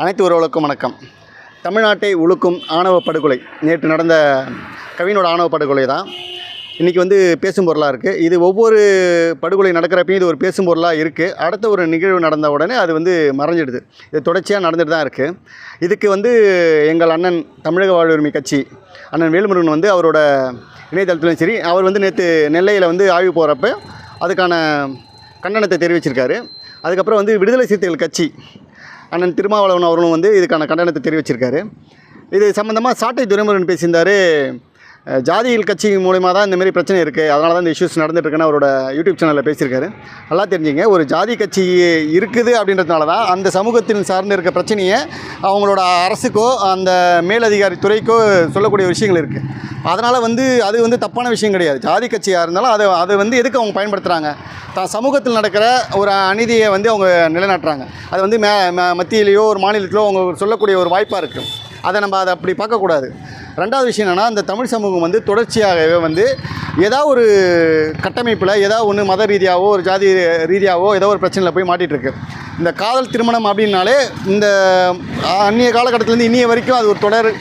அனைத்து உறவுகளுக்கும் வணக்கம். தமிழ்நாட்டை உழுக்கும் ஆணவ படுகொலை. நேற்று நடந்த கவினோட ஆணவ படுகொலை தான். இன்றைக்கி வந்து பேசும் பொருளாக இருக்குது இது ஒவ்வொரு படுகொலை நடக்கிறப்பையும் இது ஒரு பேசும் பொருளாக இருக்குது அடுத்த ஒரு நிகழ்வு நடந்த உடனே அது வந்து மறைஞ்சிடுது. இது தொடர்ச்சியாக நடந்துட்டு தான் இருக்குது இதுக்கு வந்து எங்கள் அண்ணன் தமிழக வாழ்வுரிமை கட்சி அண்ணன் வேலுமுருகன் வந்து அவரோட இணையதளத்துலையும் சரி அவர் வந்து நேற்று நெல்லையில் வந்து ஆய்வு போகிறப்ப அதுக்கான கண்டனத்தை தெரிவிச்சிருக்காரு. அதுக்கப்புறம் வந்து விடுதலை சிறுத்தைகள் கட்சி அண்ணன் திருமாவளவன் அவர்களும் வந்து இதுக்கான கண்டனத்தை தெரிவிச்சிருக்காரு. இது சம்மந்தமாக சாட்டை துரைமுருகன் பேசியிருந்தார் ஜாதிகள் கட்சி மூலயமா தான் இந்தமாரி பிரச்சனை இருக்குது அதனால தான் இந்த இஷ்யூஸ் நடந்துட்டுருக்குன்னு அவரோட யூடியூப் சேனலில் பேசியிருக்காரு. நல்லா தெரிஞ்சுங்க ஒரு ஜாதி கட்சி இருக்குது அப்படின்றதுனால தான் அந்த சமூகத்தின் சார்ந்து இருக்க பிரச்சனையை அவங்களோட அரசுக்கோ அந்த மேலதிகாரி துறைக்கோ சொல்லக்கூடிய விஷயங்கள் இருக்குது அதனால் வந்து அது வந்து தப்பான விஷயம் கிடையாது. ஜாதி கட்சியாக இருந்தாலும் அதை அதை வந்து எதுக்கு அவங்க பயன்படுத்துகிறாங்க தான் சமூகத்தில் நடக்கிற ஒரு அநீதியை வந்து அவங்க நிலைநாட்டுறாங்க. அது வந்து மே ம- மத்தியிலேயோ ஒரு மாநிலத்திலோ அவங்க சொல்லக்கூடிய ஒரு வாய்ப்பாக இருக்குது அதை நம்ம அதை அப்படி பார்க்கக்கூடாது. ரெண்டாவது விஷயம் என்னென்னா இந்த தமிழ் சமூகம் வந்து தொடர்ச்சியாகவே வந்து ஏதாவது ஒரு கட்டமைப்பில் ஏதாவது ஒன்று மத ரீதியாகவோ ஒரு ஜாதி ரீதியாகவோ ஏதோ ஒரு பிரச்சனையில் போய் மாட்டிகிட்ருக்கு இந்த காதல் திருமணம் அப்படின்னாலே இந்த அந்நிய காலகட்டத்திலேருந்து இன்றைய வரைக்கும் அது ஒரு தொடர்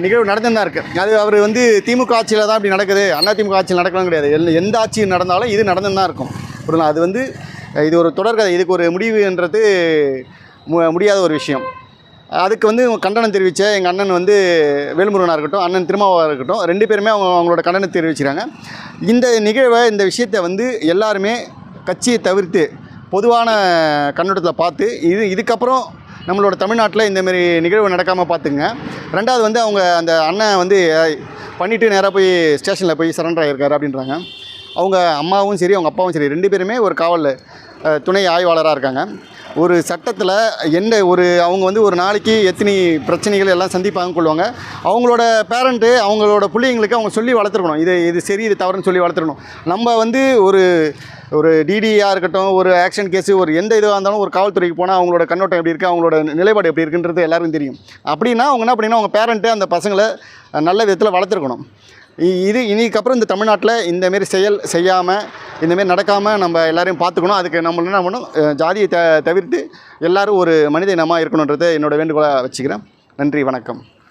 நிகழ்வு நடந்துன்னு தான் இருக்குது அது அவர் வந்து திமுக ஆட்சியில் தான் இப்படி நடக்குது. அண்ணா திமுக ஆட்சியில் நடக்கலாம் கிடையாது. எந்த- எந்த ஆட்சி நடந்தாலும் இது நடந்துன்னு தான் இருக்கும். அது வந்து இது ஒரு தொடர்கதை இதுக்கு ஒரு முடிவுன்றது மு- முடியாத ஒரு விஷயம். அதுக்கு வந்து கண்டனம் தெரிவித்த எங்கள் அண்ணன் வந்து வேலுமுருகனாக இருக்கட்டும் அண்ணன் திருமாவாக இருக்கட்டும் ரெண்டு பேருமே அவங்க அவங்களோட கண்டனம் தெரிவிச்சிருக்காங்க இந்த நிகழ்வை இந்த விஷயத்தை வந்து எல்லாருமே கட்சியை தவிர்த்து பொதுவான கண்ணோட்டத்தில் பார்த்து இது இதுக்கப்புறம் நம்மளோட தமிழ்நாட்டில் இந்தமாரி நிகழ்வு நடக்காமல் பார்த்துங்க ரெண்டாவது வந்து அவங்க அந்த அண்ணன் வந்து பண்ணிவிட்டு நேராக போய் ஸ்டேஷனில் போய் சரண்டர் ஆகியிருக்காரு அப்படின்றாங்க. அவங்க அம்மாவும் சரி அவங்க அப்பாவும் சரி ரெண்டு பேருமே ஒரு காவல் துணை ஆய்வாளராக இருக்காங்க. ஒரு சட்டத்தில் என்ன ஒரு அவங்க வந்து ஒரு நாளைக்கு எத்தனை பிரச்சனைகள் எல்லாம் சந்திப்பாங்க கொள்வாங்க. அவங்களோட பேரண்ட்டு அவங்களோட பிள்ளைங்களுக்கு அவங்க சொல்லி வளர்த்துருக்கணும். இது இது சரி இது தவறுன்னு சொல்லி வளர்த்துருக்கணும். நம்ம வந்து ஒரு ஒரு டிடியாக இருக்கட்டும் ஒரு ஆக்ஷன் கேஸு ஒரு எந்த இதுவாக இருந்தாலும் ஒரு காவல்துறைக்கு போனால் அவங்களோட கண்ணோட்டம் எப்படி இருக்குது அவங்களோட நிலைப்பாடு எப்படி இருக்குன்றது எல்லாருக்கும் தெரியும். அப்படின்னா அவங்க என்ன அப்படின்னா அவங்க பேரண்ட்டு அந்த பசங்களை நல்ல விதத்தில் வளர்த்துருக்கணும். இது இன்னைக்கப்புறம் இந்த தமிழ்நாட்டில் இந்தமாரி செயல் செய்யாமல் இந்தமாரி நடக்காமல் நம்ம எல்லோரையும் பார்த்துக்கணும் அதுக்கு நம்ம என்ன பண்ணணும்? ஜாதியை த தவிர்த்து எல்லாரும் ஒரு மனித இனமாக இருக்கணுன்றதை என்னோட வேண்டுகோளாக வச்சுக்கிறேன். நன்றி வணக்கம்.